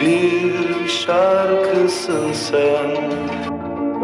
bir şarkısın sen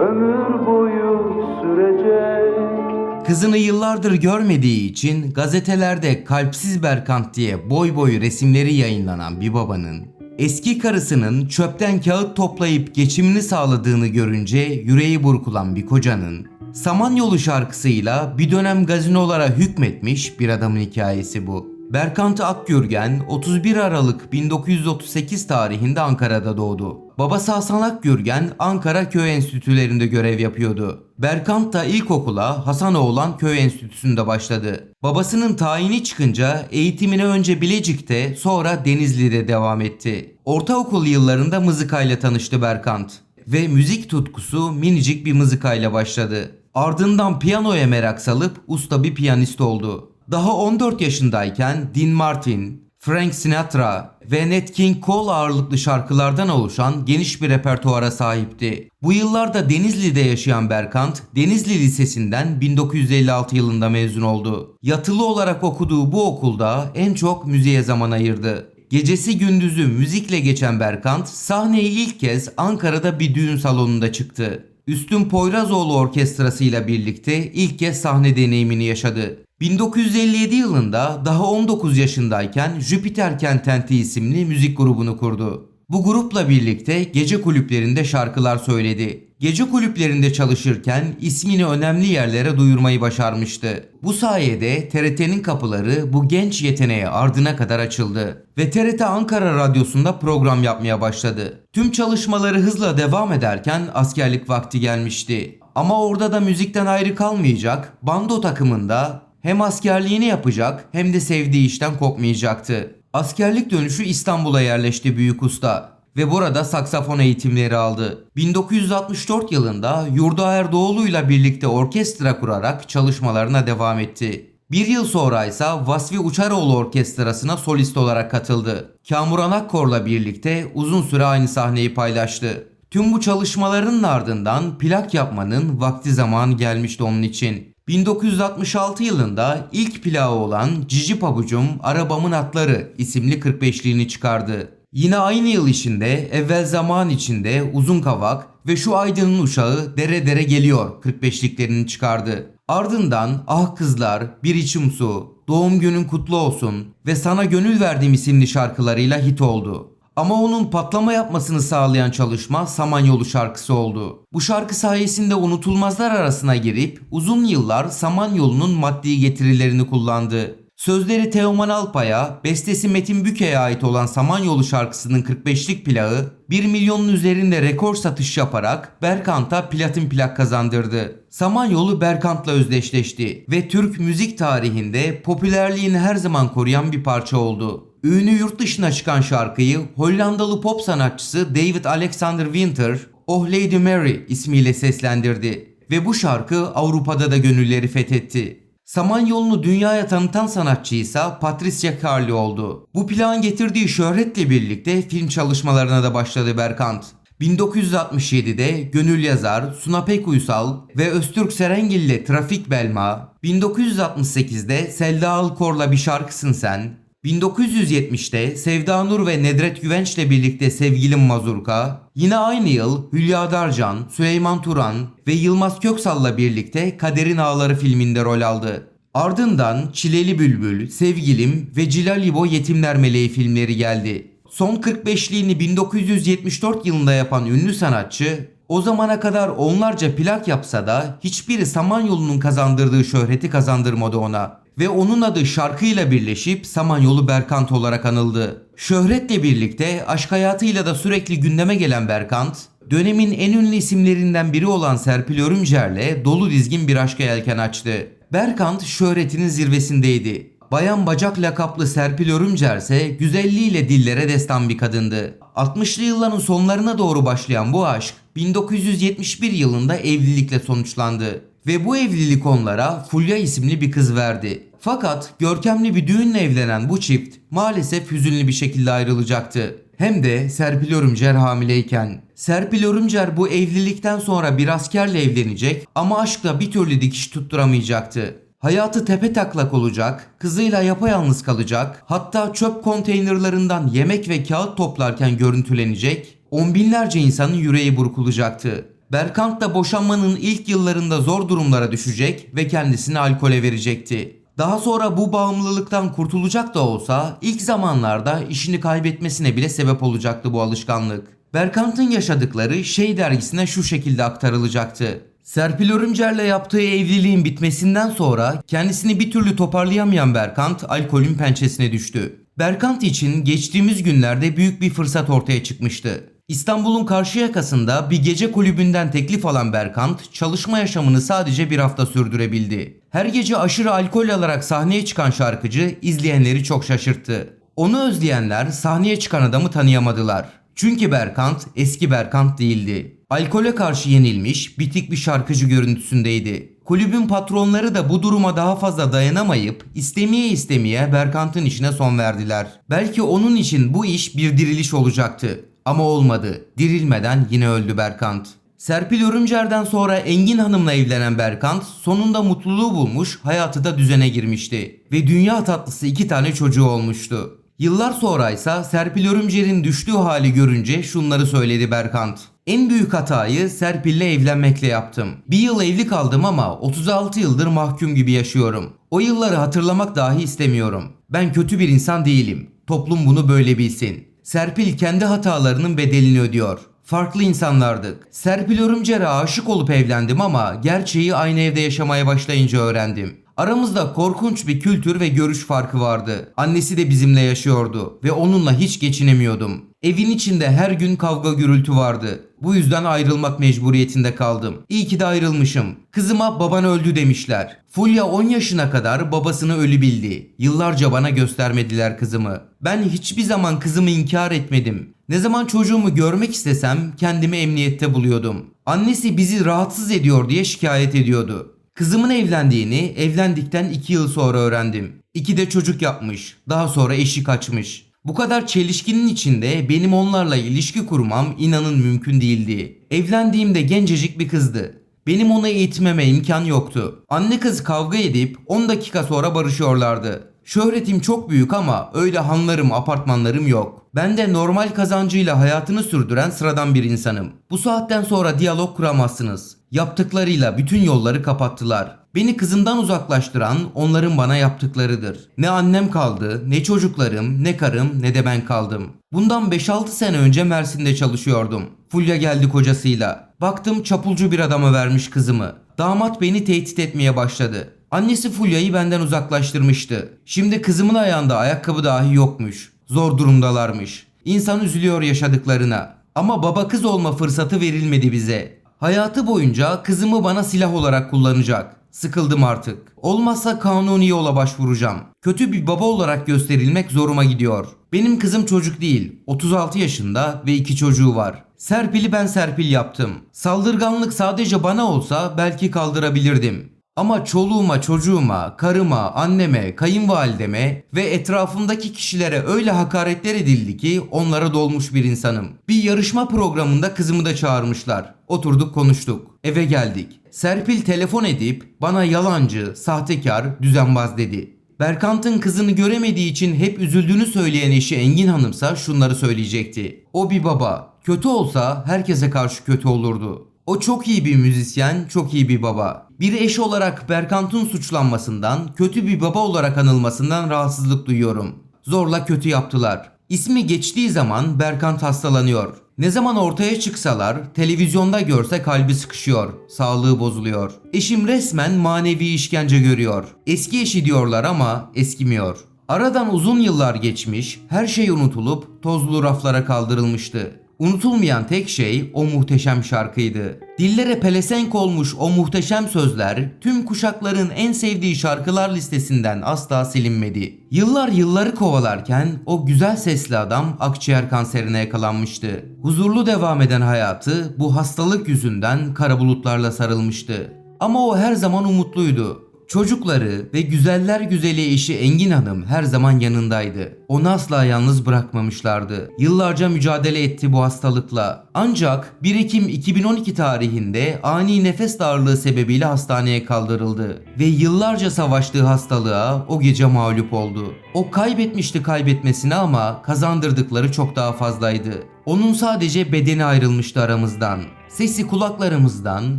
Ömür boyu sürecek Kızını yıllardır görmediği için gazetelerde kalpsiz Berkant diye boy boy resimleri yayınlanan bir babanın eski karısının çöpten kağıt toplayıp geçimini sağladığını görünce yüreği burkulan bir kocanın Samanyolu şarkısıyla bir dönem gazinolara hükmetmiş bir adamın hikayesi bu. Berkant Akgürgen 31 Aralık 1938 tarihinde Ankara'da doğdu. Babası Hasan Akgürgen Ankara Köy Enstitülerinde görev yapıyordu. Berkant da ilkokula Hasanoğlan Köy Enstitüsü'nde başladı. Babasının tayini çıkınca eğitimine önce Bilecik'te sonra Denizli'de devam etti. Ortaokul yıllarında mızıkayla tanıştı Berkant ve müzik tutkusu minicik bir mızıkayla başladı. Ardından piyanoya merak salıp usta bir piyanist oldu. Daha 14 yaşındayken Dean Martin, Frank Sinatra ve Nat King Cole ağırlıklı şarkılardan oluşan geniş bir repertuara sahipti. Bu yıllarda Denizli'de yaşayan Berkant, Denizli Lisesi'nden 1956 yılında mezun oldu. Yatılı olarak okuduğu bu okulda en çok müziğe zaman ayırdı. Gecesi gündüzü müzikle geçen Berkant sahneye ilk kez Ankara'da bir düğün salonunda çıktı. Üstün Poyrazoğlu Orkestrası ile birlikte ilk kez sahne deneyimini yaşadı. 1957 yılında daha 19 yaşındayken Jüpiter Kententi isimli müzik grubunu kurdu. Bu grupla birlikte gece kulüplerinde şarkılar söyledi. Gece kulüplerinde çalışırken ismini önemli yerlere duyurmayı başarmıştı. Bu sayede TRT'nin kapıları bu genç yeteneğe ardına kadar açıldı ve TRT Ankara Radyosu'nda program yapmaya başladı. Tüm çalışmaları hızla devam ederken askerlik vakti gelmişti. Ama orada da müzikten ayrı kalmayacak, bando takımında hem askerliğini yapacak hem de sevdiği işten kopmayacaktı. Askerlik dönüşü İstanbul'a yerleşti büyük usta ve burada saksafon eğitimleri aldı. 1964 yılında Yurda Erdoğlu ile birlikte orkestra kurarak çalışmalarına devam etti. Bir yıl sonra ise Vasfi Uçaroğlu Orkestrası'na solist olarak katıldı. Kamuran Akkor'la birlikte uzun süre aynı sahneyi paylaştı. Tüm bu çalışmaların ardından plak yapmanın vakti zamanı gelmişti onun için. 1966 yılında ilk plağı olan Cici Pabucum Arabamın Atları isimli 45'liğini çıkardı. Yine aynı yıl içinde evvel zaman içinde Uzun Kavak ve Şu Aydın'ın Uşağı Dere Dere Geliyor 45'liklerini çıkardı. Ardından Ah Kızlar, Bir İçim Su, Doğum Günün Kutlu Olsun ve Sana Gönül Verdim isimli şarkılarıyla hit oldu. Ama onun patlama yapmasını sağlayan çalışma Samanyolu şarkısı oldu. Bu şarkı sayesinde unutulmazlar arasına girip uzun yıllar Samanyolu'nun maddi getirilerini kullandı. Sözleri Teoman Alpay'a, bestesi Metin Büke'ye ait olan Samanyolu şarkısının 45'lik plağı 1 milyonun üzerinde rekor satış yaparak Berkant'a platin plak kazandırdı. Samanyolu Berkant'la özdeşleşti ve Türk müzik tarihinde popülerliğini her zaman koruyan bir parça oldu. Ünlü yurt dışına çıkan şarkıyı Hollandalı pop sanatçısı David Alexander Winter, Oh Lady Mary ismiyle seslendirdi ve bu şarkı Avrupa'da da gönülleri fethetti. Samanyolu'nu dünyaya tanıtan sanatçı ise Patricia Carli oldu. Bu plan getirdiği şöhretle birlikte film çalışmalarına da başladı Berkant. 1967'de Gönül Yazar, Suna Pek Uysal ve Öztürk Serengil ile Trafik Belma, 1968'de Selda Alkor'la Bir Şarkısın Sen, 1970'te Sevda Nur ve Nedret Güvenç'le birlikte Sevgilim Mazurka, yine aynı yıl Hülya Darcan, Süleyman Turan ve Yılmaz Köksal'la birlikte Kaderin Ağları filminde rol aldı. Ardından Çileli Bülbül, Sevgilim ve Cilalibo Yetimler Meleği filmleri geldi. Son 45'liğini 1974 yılında yapan ünlü sanatçı, o zamana kadar onlarca plak yapsa da hiçbiri Samanyolu'nun kazandırdığı şöhreti kazandırmadı ona ve onun adı şarkıyla birleşip Samanyolu Berkant olarak anıldı. Şöhretle birlikte aşk hayatıyla da sürekli gündeme gelen Berkant, dönemin en ünlü isimlerinden biri olan Serpil Örümcer'le dolu dizgin bir aşka yelken açtı. Berkant şöhretinin zirvesindeydi. Bayan Bacak lakaplı Serpil Örümcer ise güzelliğiyle dillere destan bir kadındı. 60'lı yılların sonlarına doğru başlayan bu aşk 1971 yılında evlilikle sonuçlandı ve bu evlilik onlara Fulya isimli bir kız verdi. Fakat görkemli bir düğünle evlenen bu çift maalesef hüzünlü bir şekilde ayrılacaktı. Hem de Serpil Örümcer hamileyken. Serpil Örümcer bu evlilikten sonra bir askerle evlenecek ama aşkla bir türlü dikiş tutturamayacaktı. Hayatı tepe taklak olacak, kızıyla yapayalnız kalacak, hatta çöp konteynerlarından yemek ve kağıt toplarken görüntülenecek, on binlerce insanın yüreği burkulacaktı. Berkant da boşanmanın ilk yıllarında zor durumlara düşecek ve kendisini alkole verecekti. Daha sonra bu bağımlılıktan kurtulacak da olsa ilk zamanlarda işini kaybetmesine bile sebep olacaktı bu alışkanlık. Berkant'ın yaşadıkları Şey dergisine şu şekilde aktarılacaktı. Serpil Örümcer'le yaptığı evliliğin bitmesinden sonra kendisini bir türlü toparlayamayan Berkant alkolün pençesine düştü. Berkant için geçtiğimiz günlerde büyük bir fırsat ortaya çıkmıştı. İstanbul'un karşı yakasında bir gece kulübünden teklif alan Berkant çalışma yaşamını sadece bir hafta sürdürebildi. Her gece aşırı alkol alarak sahneye çıkan şarkıcı izleyenleri çok şaşırttı. Onu özleyenler sahneye çıkan adamı tanıyamadılar. Çünkü Berkant eski Berkant değildi. Alkole karşı yenilmiş, bitik bir şarkıcı görüntüsündeydi. Kulübün patronları da bu duruma daha fazla dayanamayıp istemeye istemeye Berkant'ın işine son verdiler. Belki onun için bu iş bir diriliş olacaktı. Ama olmadı. Dirilmeden yine öldü Berkant. Serpil Örümcer'den sonra Engin Hanım'la evlenen Berkant sonunda mutluluğu bulmuş, hayatı da düzene girmişti. Ve dünya tatlısı iki tane çocuğu olmuştu. Yıllar sonra ise Serpil Örümcer'in düştüğü hali görünce şunları söyledi Berkant. En büyük hatayı Serpil'le evlenmekle yaptım. Bir yıl evli kaldım ama 36 yıldır mahkum gibi yaşıyorum. O yılları hatırlamak dahi istemiyorum. Ben kötü bir insan değilim. Toplum bunu böyle bilsin. Serpil kendi hatalarının bedelini ödüyor. Farklı insanlardık. Serpil Örümcer'e aşık olup evlendim ama gerçeği aynı evde yaşamaya başlayınca öğrendim. Aramızda korkunç bir kültür ve görüş farkı vardı. Annesi de bizimle yaşıyordu ve onunla hiç geçinemiyordum. Evin içinde her gün kavga gürültü vardı. Bu yüzden ayrılmak mecburiyetinde kaldım. İyi ki de ayrılmışım. Kızıma baban öldü demişler. Fulya 10 yaşına kadar babasını ölü bildi. Yıllarca bana göstermediler kızımı. Ben hiçbir zaman kızımı inkar etmedim. Ne zaman çocuğumu görmek istesem kendimi emniyette buluyordum. Annesi bizi rahatsız ediyor diye şikayet ediyordu. Kızımın evlendiğini evlendikten 2 yıl sonra öğrendim. İki de çocuk yapmış. Daha sonra eşi kaçmış. Bu kadar çelişkinin içinde benim onlarla ilişki kurmam inanın mümkün değildi. Evlendiğimde gencecik bir kızdı. Benim ona eğitmeme imkan yoktu. Anne kız kavga edip 10 dakika sonra barışıyorlardı. Şöhretim çok büyük ama öyle hanlarım, apartmanlarım yok. Ben de normal kazancıyla hayatını sürdüren sıradan bir insanım. Bu saatten sonra diyalog kuramazsınız. Yaptıklarıyla bütün yolları kapattılar. Beni kızımdan uzaklaştıran onların bana yaptıklarıdır. Ne annem kaldı, ne çocuklarım, ne karım, ne de ben kaldım. Bundan 5-6 sene önce Mersin'de çalışıyordum. Fulya geldi kocasıyla. Baktım çapulcu bir adama vermiş kızımı. Damat beni tehdit etmeye başladı. Annesi Fulya'yı benden uzaklaştırmıştı. Şimdi kızımın ayağında ayakkabı dahi yokmuş. Zor durumdalarmış. İnsan üzülüyor yaşadıklarına. Ama baba kız olma fırsatı verilmedi bize. Hayatı boyunca kızımı bana silah olarak kullanacak. Sıkıldım artık. Olmazsa kanuni yola başvuracağım. Kötü bir baba olarak gösterilmek zoruma gidiyor. Benim kızım çocuk değil. 36 yaşında ve iki çocuğu var. Serpil'i ben Serpil yaptım. Saldırganlık sadece bana olsa belki kaldırabilirdim. Ama çoluğuma, çocuğuma, karıma, anneme, kayınvalideme ve etrafımdaki kişilere öyle hakaretler edildi ki onlara dolmuş bir insanım. Bir yarışma programında kızımı da çağırmışlar. Oturduk konuştuk. Eve geldik. Serpil telefon edip bana yalancı, sahtekar, düzenbaz dedi. Berkant'ın kızını göremediği için hep üzüldüğünü söyleyen eşi Engin Hanımsa şunları söyleyecekti. O bir baba. Kötü olsa herkese karşı kötü olurdu. O çok iyi bir müzisyen, çok iyi bir baba. Bir eş olarak Berkant'ın suçlanmasından, kötü bir baba olarak anılmasından rahatsızlık duyuyorum. Zorla kötü yaptılar. İsmi geçtiği zaman Berkant hastalanıyor. Ne zaman ortaya çıksalar, televizyonda görse kalbi sıkışıyor, sağlığı bozuluyor. Eşim resmen manevi işkence görüyor. Eski eşi diyorlar ama eskimiyor. Aradan uzun yıllar geçmiş, her şey unutulup tozlu raflara kaldırılmıştı. Unutulmayan tek şey o muhteşem şarkıydı. Dillere pelesenk olmuş o muhteşem sözler tüm kuşakların en sevdiği şarkılar listesinden asla silinmedi. Yıllar yılları kovalarken o güzel sesli adam akciğer kanserine yakalanmıştı. Huzurlu devam eden hayatı bu hastalık yüzünden kara bulutlarla sarılmıştı. Ama o her zaman umutluydu. Çocukları ve güzeller güzeli eşi Engin Hanım her zaman yanındaydı. Onu asla yalnız bırakmamışlardı. Yıllarca mücadele etti bu hastalıkla. Ancak 1 Ekim 2012 tarihinde ani nefes darlığı sebebiyle hastaneye kaldırıldı. Ve yıllarca savaştığı hastalığa o gece mağlup oldu. O kaybetmişti kaybetmesini ama kazandırdıkları çok daha fazlaydı. Onun sadece bedeni ayrılmıştı aramızdan. Sesi kulaklarımızdan,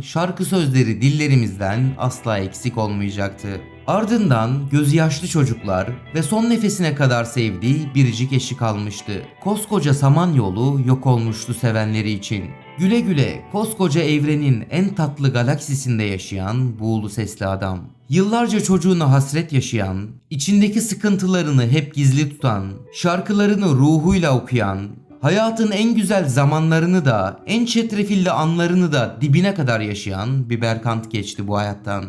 şarkı sözleri dillerimizden asla eksik olmayacaktı. Ardından gözü yaşlı çocuklar ve son nefesine kadar sevdiği biricik eşi kalmıştı. Koskoca Samanyolu yok olmuştu sevenleri için. Güle güle koskoca evrenin en tatlı galaksisinde yaşayan buğulu sesli adam. Yıllarca çocuğuna hasret yaşayan, içindeki sıkıntılarını hep gizli tutan, şarkılarını ruhuyla okuyan, Hayatın en güzel zamanlarını da, en çetrefilli anlarını da dibine kadar yaşayan bir Berkant geçti bu hayattan.